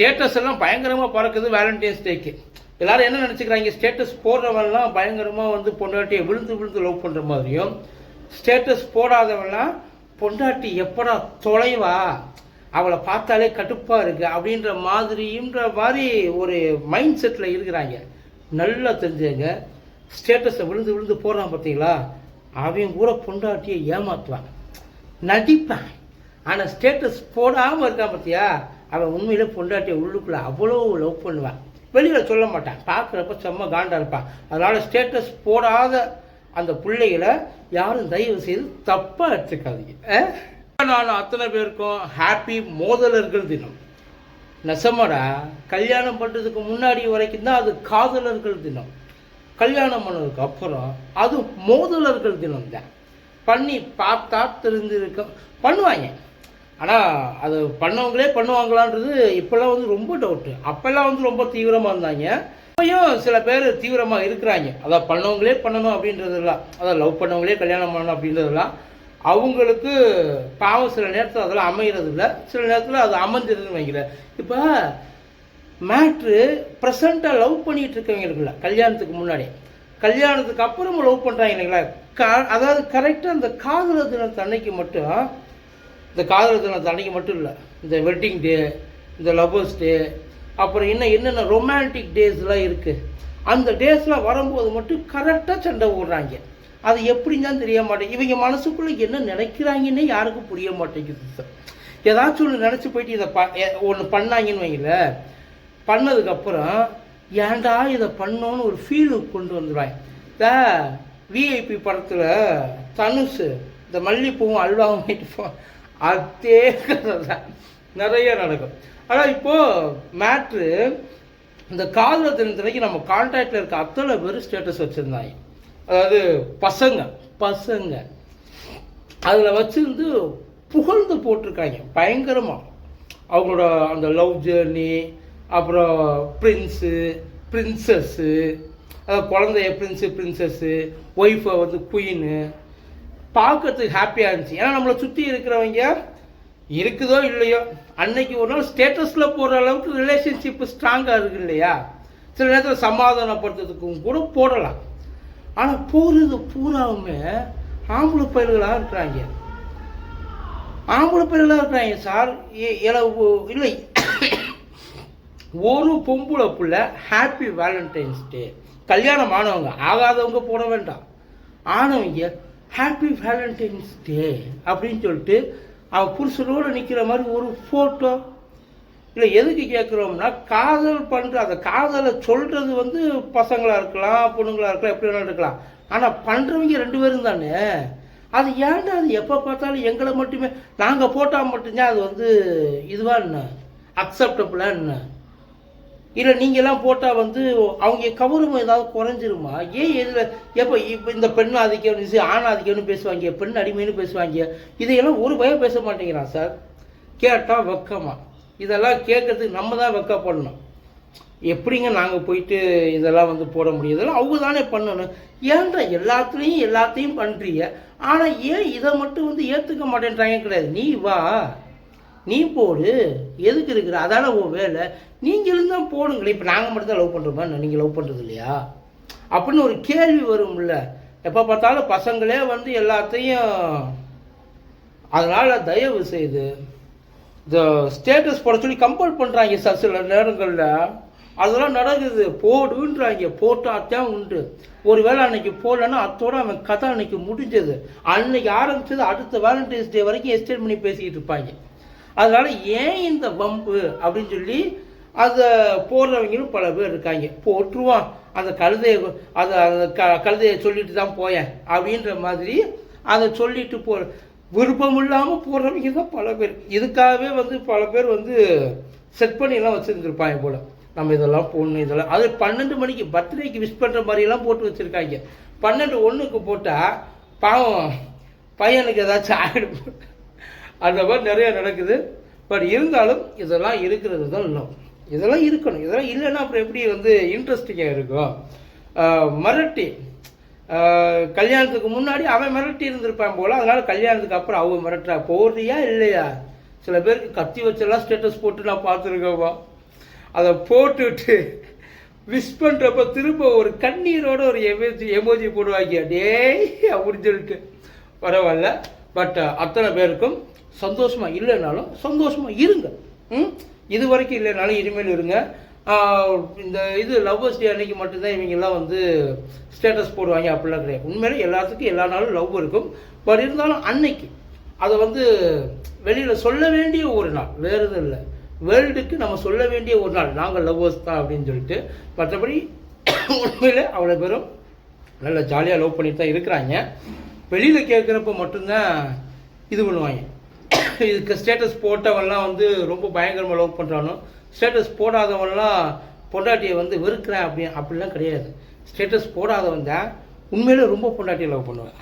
Status எல்லாம் பயங்கரமாக பறக்குது வேலண்டைன்ஸ் டேக்கு எல்லாரும் என்ன நினச்சிக்கிறாங்க? ஸ்டேட்டஸ் போடுறவன்லாம் பயங்கரமாக வந்து பொண்டாட்டியை விழுந்து விழுந்து லவ் பண்ணுற மாதிரியும் ஸ்டேட்டஸ் போடாதவன்லாம் பொண்டாட்டி எப்படா தொலைவா? அவளை பார்த்தாலே கடுப்பாக இருக்கு அப்படின்ற மாதிரின்ற மாதிரி ஒரு மைண்ட் செட்டில் இருக்கிறாங்க. நல்லா தெரிஞ்சுங்க. ஸ்டேட்டஸை விழுந்து விழுந்து போடுறான் பார்த்தீங்களா? அவன் கூட பொண்டாட்டியை ஏமாத்துவான். நடிப்பான். ஆனால் ஸ்டேட்டஸ் போடாமல் இருக்கான் பார்த்தியா? அவன் உண்மையில் பொண்டாட்டியை உள்ளுக்குள்ள அவ்வளோ லவ் பண்ணுவான். வெளியில் சொல்ல மாட்டான். பார்க்குறப்ப செம்ம காண்டாக இருப்பான். அதனால் ஸ்டேட்டஸ் போடாத அந்த பிள்ளைகளை யாரும் தயவு செய்து தப்பாக எடுத்துக்காதீங்க. நான் அத்தனை பேருக்கும் ஹாப்பி மோதலர்கள் தினம். நெசமாடா கல்யாணம் பண்ணுறதுக்கு முன்னாடி வரைக்கும் தான் அது காதலர்கள் தினம். கல்யாணம் பண்ணதுக்கு அப்புறம் அது மோதலர்கள் தினம் தான். பண்ணி பார்த்தா தெரிஞ்சிருக்க பண்ணுவாங்க. ஆனால் அது பண்ணவங்களே பண்ணுவாங்களான்றது இப்போல்லாம் வந்து ரொம்ப டவுட்டு அப்போல்லாம் வந்து ரொம்ப தீவிரமாக இருந்தாங்க. இப்பயும் சில பேர் தீவிரமாக இருக்கிறாங்க. அதான் பண்ணவங்களே பண்ணணும் அப்படின்றதெல்லாம் அதான் லவ் பண்ணவங்களே கல்யாணம் பண்ணணும் அப்படின்றதெல்லாம் அவங்களுக்கு பாவம் சில நேரத்தில் அதெல்லாம் அமைகிறது இல்லை சில நேரத்தில் அது அமைஞ்சிருதுன்னு வைக்கிறேன் இப்போ மேட்ரு ப்ரெசண்ட்டாக லவ் பண்ணிகிட்டு இருக்கவங்க இருக்குல்ல கல்யாணத்துக்கு முன்னாடி. கல்யாணத்துக்கு அப்புறம் லவ் பண்ணுறாங்க இல்லைங்களா? க அதாவது கரெக்டாக அந்த காதல தினத்தன்னைக்கு மட்டும் இந்த காதல் தினத்தை அன்றைக்கி மட்டும் இல்லை இந்த வெட்டிங் டே இந்த லவ்வர்ஸ் டே அப்புறம் இன்னும் என்னென்ன ரொமான்டிக் டேஸ்லாம் இருக்குது அந்த டேஸ்லாம் வரும்போது மட்டும் கரெக்டாக சண்டை போடுறாங்க. அது எப்படின்னு தான் தெரிய மாட்டேங்குது. இவங்க மனசுக்குள்ளே என்ன நினைக்கிறாங்கன்னே யாருக்கும் புரிய மாட்டேங்குது சார் ஏதாச்சும் ஒன்று நினச்சி போயிட்டு இதை ப ஒன்று பண்ணாங்கன்னு வைங்கள பண்ணதுக்கப்புறம் ஏன்டா இதை பண்ணோன்னு ஒரு ஃபீல் கொண்டு வந்துடுவாங்க இந்த விஐபி படத்தில் தனுஷ் இந்த மல்லிகைப்பூவும் அல்வாவும் வாங்கிட்டு போ அதே கதை தான் நிறைய நடக்கும். ஆனால் இப்போது மேட்ரு இந்த காதல தினத்தன்னைக்கு நம்ம கான்டாக்டில் இருக்க அத்தனை பேர் ஸ்டேட்டஸ் வச்சுருந்தாங்க. அதாவது பசங்க பசங்க. அதில் வச்சுருந்து புகழ்ந்து போட்டிருக்காங்க பயங்கரமாக அவங்களோட அந்த லவ் ஜேர்னி அப்புறம் பிரின்ஸு பிரின்சஸ்ஸு குழந்தைய பிரின்ஸு பிரின்சஸ்ஸு ஒய்ஃபை வந்து குயின்னு பார்க்கறதுக்கு ஹாப்பியாக இருந்துச்சு. ஏன்னா நம்மளை சுற்றி இருக்கிறவங்க இருக்குதோ இல்லையோ அன்னைக்கு ஒரு நாள் ஸ்டேட்டஸில் போடுற அளவுக்கு ரிலேஷன்ஷிப் ஸ்ட்ராங்காக இருக்கு இல்லையா? சில நேரத்தில் சமாதானப்படுத்துறதுக்கும் கூட போடலாம். ஆனால் போகிறது பூராவுமே ஆம்பளை பயிர்களாக இருக்கிறாங்க. ஆம்பளை பயிர்களாக இருக்கிறாங்க சார். ஏ- இல்லை. ஒரு பொம்பளை பிள்ளை ஹாப்பி வேலண்டைன்ஸ் டே கல்யாணம் ஆனவங்க ஆகாதவங்க போட வேண்டாம். ஆனவங்க ஹாப்பி வேலண்டைன்ஸ் டே அப்படின்னு சொல்லிட்டு அவன் புருஷனோடு நிற்கிற மாதிரி ஒரு ஃபோட்டோ இல்லை எதுக்கு கேட்குறோம்னா காதல் பண்ணுற அந்த காதலை சொல்கிறது வந்து பசங்களாக இருக்கலாம் பொண்ணுங்களாக இருக்கலாம் எப்படி வேணாலும் இருக்கலாம். ஆனால் பண்ணுறவங்க ரெண்டு பேரும் தானே. அது ஏன்டா அது எப்போ பார்த்தாலும் எங்களை மட்டுமே நாங்கள் போட்டால் மட்டும்தான் அது வந்து இதுவாக என்ன? அக்செப்டபுளாக என்ன? இல்லை நீங்கள்லாம் போட்டால் வந்து அவங்க கௌரவம் ஏதாவது குறைஞ்சிருமா? ஏன் எதில் எப்போ இப்போ இந்த பெண் ஆதிக்கம்னு ஆண் ஆதிக்கம்னு பேசுவாங்க பெண் அடிமைன்னு பேசுவாங்க இதையெல்லாம் ஒரு பயம் பேச மாட்டேங்கிறான் சார் கேட்டால் வெக்கமா. இதெல்லாம் கேட்கறதுக்கு நம்ம தான் வெக்கப்படணும். எப்படிங்க நாங்கள் போயிட்டு இதெல்லாம் வந்து போட முடியும்? இதெல்லாம் அவங்க தானே பண்ணணும். ஏன்டா எல்லாத்துலேயும் எல்லாத்தையும் பண்ணுறீங்க ஆனால் ஏன் இதை மட்டும் வந்து ஏற்றுக்க மாட்டேன்றாங்க கிடையாது. நீ வா. நீ போடு. எதுக்கு இருக்கிற? அதான உன் வேலை. நீங்களும் தான் போடுங்களே. இப்போ நாங்கள் மட்டும் தான் லவ் பண்ணுறோமா நீங்கள் லவ் பண்ணுறது இல்லையா? அப்படின்னு ஒரு கேள்வி வரும்ல. எப்போ பார்த்தாலும் பசங்களே வந்து எல்லாத்தையும் அதனால் தயவு செய்து இந்த ஸ்டேட்டஸ் போட சொல்லி கம்பல் பண்ணுறாங்க சார் சில நேரங்களில். அதெல்லாம் நடக்குது. போடுன்றாங்க. போட்டாத்தான் உண்டு. ஒரு வேளை அன்னைக்கு போடலன்னா அத்தோட அவன் கதை அன்னைக்கு முடிஞ்சது. அன்னைக்கு ஆரம்பிச்சது அடுத்த வேலண்டைன்ஸ் டே வரைக்கும் எஸ்டேட் பண்ணி பேசிக்கிட்டு இருப்பாங்க. அதனால் ஏன் இந்த பம்பு அப்படின்னு சொல்லி அதை போடுறவங்களும் பல பேர் இருக்காங்க. போட்டுருவான். அந்த கழுதையை அதை அந்த க கழுதையை சொல்லிட்டு தான் போயேன் அப்படின்ற மாதிரி அதை சொல்லிட்டு போ விருப்பம் இல்லாமல் போடுறவங்க தான் பல பேர். இதுக்காகவே வந்து பல பேர் வந்து செட் பண்ணியெல்லாம் வச்சுருந்துருப்பாங்க போல். நம்ம இதெல்லாம் போடணும் இதெல்லாம். அது பன்னெண்டு மணிக்கு பர்த்டேக்கு விஷ் பண்ணுற மாதிரியெல்லாம் போட்டு வச்சுருக்காங்க. பன்னெண்டு ஒன்றுக்கு போட்டால் பாவம் பையனுக்கு ஏதாச்சும் ஆகிடும் அந்த மாதிரி நிறைய நடக்குது. பட் இருந்தாலும் இதெல்லாம் இருக்கிறது தான் லவ் இதெல்லாம் இருக்கணும். இதெல்லாம் இல்லைன்னா அப்புறம் எப்படி வந்து இன்ட்ரெஸ்டிங்காக இருக்கும்? மிரட்டி. கல்யாணத்துக்கு முன்னாடி அவன் மிரட்டி இருந்திருப்பான் போல. அதனால கல்யாணத்துக்கு அப்புறம் அவன் மிரட்டுறா. போடுறியா இல்லையா? சில பேருக்கு கத்தி வச்செல்லாம் ஸ்டேட்டஸ் போட்டு நான் பார்த்துருக்கோம் அதை போட்டுவிட்டு விஷ் பண்ணுறப்ப திரும்ப ஒரு கண்ணீரோட ஒரு எமோஜி எமோஜி போடுவாங்க. டேய் அப்படின்னு சொல்லிட்டு. பரவாயில்ல. பட் அத்தனை பேருக்கும் சந்தோஷமாக இல்லைனாலும் சந்தோஷமாக இருங்க. ம்? இது வரைக்கும் இல்லைனாலும் இனிமேல் இருங்க. இந்த இது லவ்வர்ஸ் டே அன்னைக்கு மட்டும்தான் இவங்கெல்லாம் வந்து ஸ்டேட்டஸ் போடுவாங்க அப்படிலாம் கிடையாது. உண்மையிலே எல்லாத்துக்கும் எல்லா நாளும் லவ் இருக்கும். பட் இருந்தாலும் அன்னைக்கு அதை வந்து வெளியில் சொல்ல வேண்டிய ஒரு நாள் வேறு எதுவும் இல்லை. வேர்ல்டுக்கு நம்ம சொல்ல வேண்டிய ஒரு நாள் நாங்கள் லவ்வர்ஸ் தான் அப்படின்னு சொல்லிட்டு மற்றபடி உண்மையில் அவ்வளோ பேரும் நல்ல ஜாலியாக லவ் பண்ணிட்டு தான் இருக்கிறாங்க. வெளியில் கேட்குறப்ப மட்டும்தான் இது பண்ணுவாங்க. இதுக்கு ஸ்டேட்டஸ் போட்டவன்லாம் வந்து ரொம்ப பயங்கரமாக லவ் பண்ணுறானோ ஸ்டேட்டஸ் போடாதவன்லாம் பொண்டாட்டியை வந்து வெறுக்கிறேன் அப்படி அப்படிலாம் கிடையாது. ஸ்டேட்டஸ் போடாதவன் தான் உண்மையிலே ரொம்ப பொண்டாட்டியை லவ் பண்ணுவேன்.